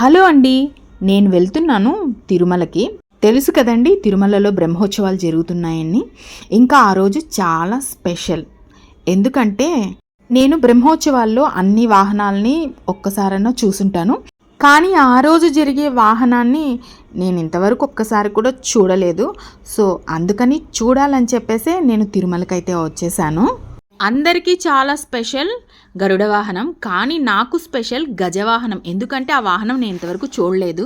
Hello అండి నేను వెళ్తున్నాను తిరుమలకి. తెలుసు కదండి తిరుమలలో బ్రహ్మోత్సవాలు జరుగుతున్నాయని. ఇంకా ఆ రోజు చాలా స్పెషల్. ఎందుకంటే నేను బ్రహ్మోత్సవాల్లో అన్ని వాహనాలని ఒక్కసారైనా చూసుంటాను. కానీ ఆ రోజు జరిగే వాహనాన్ని నేను ఇంతవరకు ఒక్కసారి కూడా చూడలేదు. సో అందుకని చూడాలని చెప్పేసి నేను తిరుమలకైతే వచ్చేసాను. అందరికీ చాలా స్పెషల్ గరుడ వాహనం కానీ నాకు స్పెషల్ గజవాహనం ఎందుకంటే ఆ వాహనం నేను ఇంతవరకు చూడలేదు.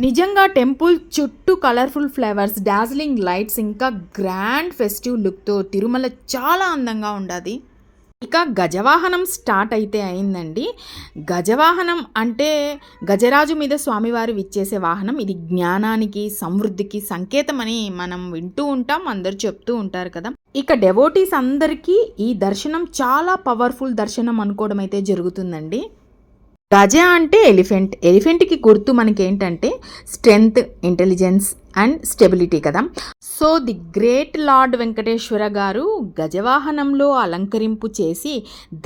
నిజంగా టెంపుల్ చుట్టూ కలర్ఫుల్ ఫ్లేవర్స్ డార్జిలింగ్ లైట్స్ ఇంకా గ్రాండ్ ఫెస్టివ్ లుక్తో తిరుమల చాలా అందంగా ఉండాలి ఇక గజవాహనం స్టార్ట్ అయితే అయిందండి. గజవాహనం అంటే గజరాజు మీద స్వామివారు విచ్చేసే వాహనం. ఇది జ్ఞానానికి సమృద్ధికి సంకేతమని మనం వింటూ ఉంటాం అందరు చెప్తూ ఉంటారు కదా. ఇక డెవోటీస్ అందరికీ ఈ దర్శనం చాలా పవర్ఫుల్ దర్శనం అనుకోవడం అయితే జరుగుతుందండి. గజ అంటే ఎలిఫెంట్ ఎలిఫెంట్కి గుర్తు మనకి ఏంటంటే స్ట్రెంగ్త్ ఇంటెలిజెన్స్ అండ్ స్టెబిలిటీ కదా. So the great lord Venkateswara గారు గజవాహనంలో అలంకరింపు చేసి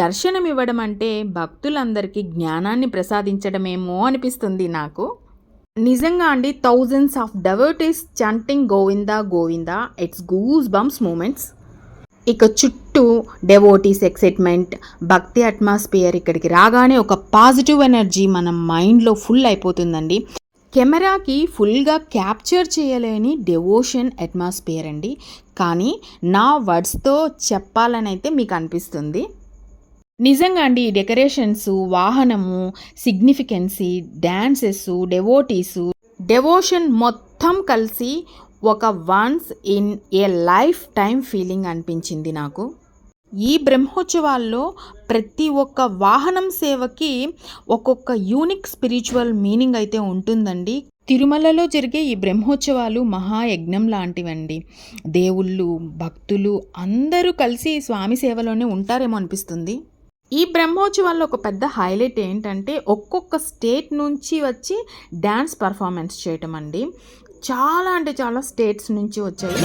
దర్శనం ఇవ్వడం అంటే భక్తులందరికీ జ్ఞానాన్ని ప్రసాదించడమేమో అనిపిస్తుంది నాకు. నిజంగా అండి thousands of devotees chanting Govinda Govinda it's goose bumps moments ఇక చుట్టూ డెవోటీస్ ఎక్సైట్మెంట్ భక్తి అట్మాస్ఫియర్ ఇక్కడికి రాగానే ఒక పాజిటివ్ ఎనర్జీ మన మైండ్లో ఫుల్ అయిపోతుందండి. కెమెరాకి ఫుల్గా క్యాప్చర్ చేయలేని డెవోషన్ అట్మాస్ఫియర్ అండి. కానీ నా వర్డ్స్తో చెప్పాలని అయితే మీకు అనిపిస్తుంది. నిజంగా అండి ఈ డెకరేషన్స్ వాహనము సిగ్నిఫికెన్సీ డ్యాన్సెస్ డెవోటీసు డెవోషన్ మొత్తం కలిసి ఒక once in a life time feeling అనిపించింది నాకు. ఈ బ్రహ్మోత్సవాల్లో ప్రతి ఒక్క వాహనం సేవకి ఒక్కొక్క యూనిక్ స్పిరిచువల్ మీనింగ్ అయితే ఉంటుందండి. తిరుమలలో జరిగే ఈ బ్రహ్మోత్సవాలు మహాయజ్ఞం లాంటివండి. దేవుళ్ళు భక్తులు అందరూ కలిసి స్వామి సేవలోనే ఉంటారేమో అనిపిస్తుంది. ఈ బ్రహ్మోత్సవాల్లో ఒక పెద్ద హైలైట్ ఏంటంటే ఒక్కొక్క స్టేట్ నుంచి వచ్చి డ్యాన్స్ పర్ఫార్మెన్స్ చేయటం అండి చాలా అంటే చాలా స్టేట్స్ నుంచి వచ్చాయి.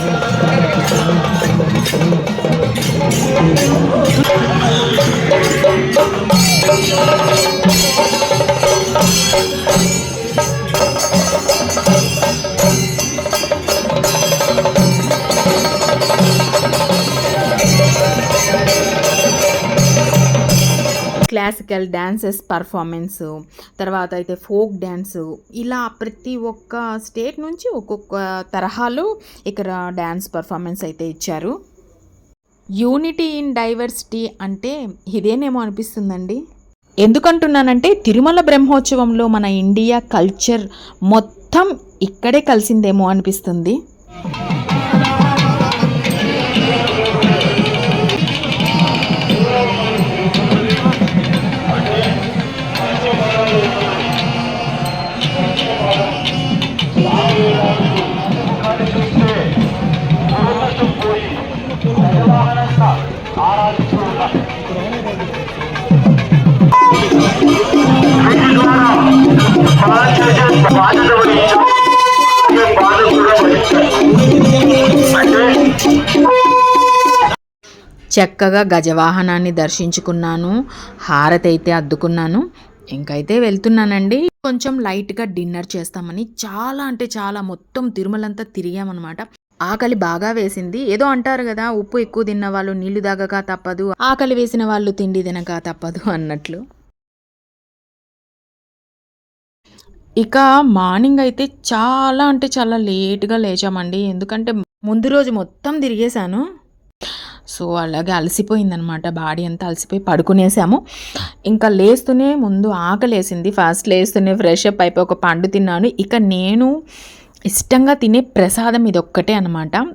క్లాసికల్ డ్యాన్సెస్ పర్ఫార్మెన్స్ తర్వాత అయితే ఫోక్ డ్యాన్సు ఇలా ప్రతి ఒక్క స్టేట్ నుంచి ఒక్కొక్క తరహాలో ఇక్కడ డ్యాన్స్ పర్ఫార్మెన్స్ అయితే ఇచ్చారు. యూనిటీ ఇన్ డైవర్సిటీ అంటే ఇదేనేమో అనిపిస్తుందండి. ఎందుకంటున్నానంటే తిరుమల బ్రహ్మోత్సవంలో మన ఇండియా కల్చర్ మొత్తం ఇక్కడే కలిసిందేమో అనిపిస్తుంది. చక్కగా గజవాహనాన్ని దర్శించుకున్నాను. హారతి అయితే అద్దుకున్నాను. ఇంకైతే వెళ్తున్నానండి. కొంచెం లైట్గా డిన్నర్ చేస్తామని చాలా అంటే చాలా మొత్తం తిరుమలంతా తిరిగామన్నమాట. ఆకలి బాగా వేసింది. ఏదో అంటారు కదా ఉప్పు ఎక్కువ తిన్న వాళ్ళు నీళ్ళు తాగక తప్పదు ఆకలి వేసిన వాళ్ళు తిండి తినక తప్పదు అన్నట్లు. ఇక మార్నింగ్ అయితే చాలా అంటే చాలా లేట్గా లేచామండి. ఎందుకంటే ముందు రోజు మొత్తం తిరిగేశాను. సో అలాగే అలసిపోయిందనమాట. బాడీ అంతా అలసిపోయి పడుకునేసాము. ఇంకా లేస్తూనే ముందు ఆకలేసింది. ఫస్ట్ లేస్తూనే ఫ్రెష్ అప్ అయిపోయి ఒక పండు తిన్నాను. ఇక నేను ఇష్టంగా తినే ప్రసాదం ఇది ఒక్కటే అనమాట.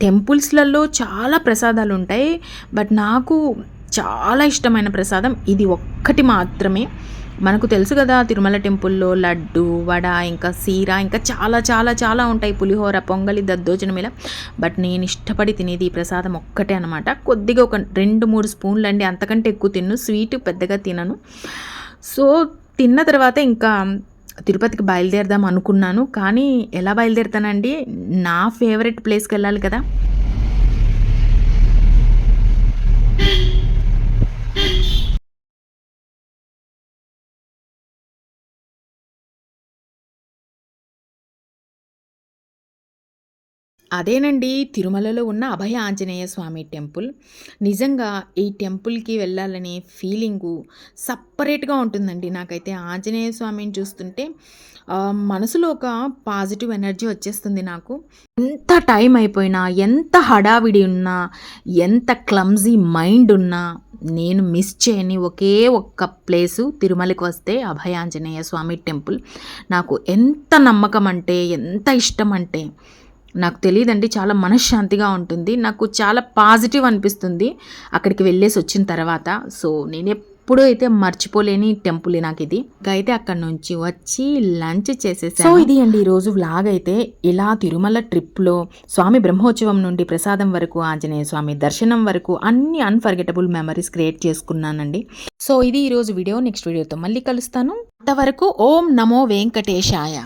టెంపుల్స్లలో చాలా ప్రసాదాలు ఉంటాయి బట్ నాకు చాలా ఇష్టమైన ప్రసాదం ఇది ఒక్కటి మాత్రమే. మనకు తెలుసు కదా తిరుమల టెంపుల్లో లడ్డు వడ ఇంకా సీర ఇంకా చాలా చాలా చాలా ఉంటాయి. పులిహోర పొంగలి దద్దోజనం ఇలా. బట్ నేను ఇష్టపడి తినేది ఈ ప్రసాదం ఒక్కటే అనమాట కొద్దిగా ఒక రెండు మూడు స్పూన్లు అండి. అంతకంటే ఎక్కువ తిన్ను. స్వీట్ పెద్దగా తినను. సో తిన్న తర్వాత ఇంకా తిరుపతికి బయలుదేరదాం అనుకున్నాను. కానీ ఎలా బయలుదేరుతానండి? నా ఫేవరెట్ ప్లేస్కి వెళ్ళాలి కదా. అదేనండి తిరుమలలో ఉన్న అభయ ఆంజనేయ స్వామి టెంపుల్. నిజంగా ఈ టెంపుల్కి వెళ్ళాలనే ఫీలింగు సపరేట్గా ఉంటుందండి. నాకైతే ఆంజనేయ స్వామిని చూస్తుంటే మనసులో ఒక పాజిటివ్ ఎనర్జీ వచ్చేస్తుంది నాకు. ఎంత టైం అయిపోయినా ఎంత హడావిడి ఉన్నా ఎంత క్లమ్జీ మైండ్ ఉన్నా నేను మిస్ చేయని ఒకే ఒక్క ప్లేసు తిరుమలకి వస్తే అభయాంజనేయ స్వామి టెంపుల్. నాకు ఎంత నమ్మకం అంటే ఎంత ఇష్టం అంటే నాకు తెలియదండి చాలా మనశ్శాంతిగా ఉంటుంది. నాకు చాలా పాజిటివ్ అనిపిస్తుంది అక్కడికి వెళ్ళేసి వచ్చిన తర్వాత. సో నేను ఎప్పుడూ అయితే మర్చిపోలేని టెంపుల్ నాకు ఇది అయితే అక్కడ నుంచి వచ్చి లంచ్ చేసేసాను. సో ఇది అండి ఈరోజు వ్లాగ్ అయితే. ఇలా తిరుమల ట్రిప్లో స్వామి బ్రహ్మోత్సవం నుండి ప్రసాదం వరకు ఆంజనేయ స్వామి దర్శనం వరకు అన్ని అన్ఫర్గెటబుల్ మెమరీస్ క్రియేట్ చేసుకున్నానండి. సో ఇది ఈరోజు వీడియో. నెక్స్ట్ వీడియోతో మళ్ళీ కలుస్తాను. అంతవరకు ఓం నమో వెంకటేశాయ.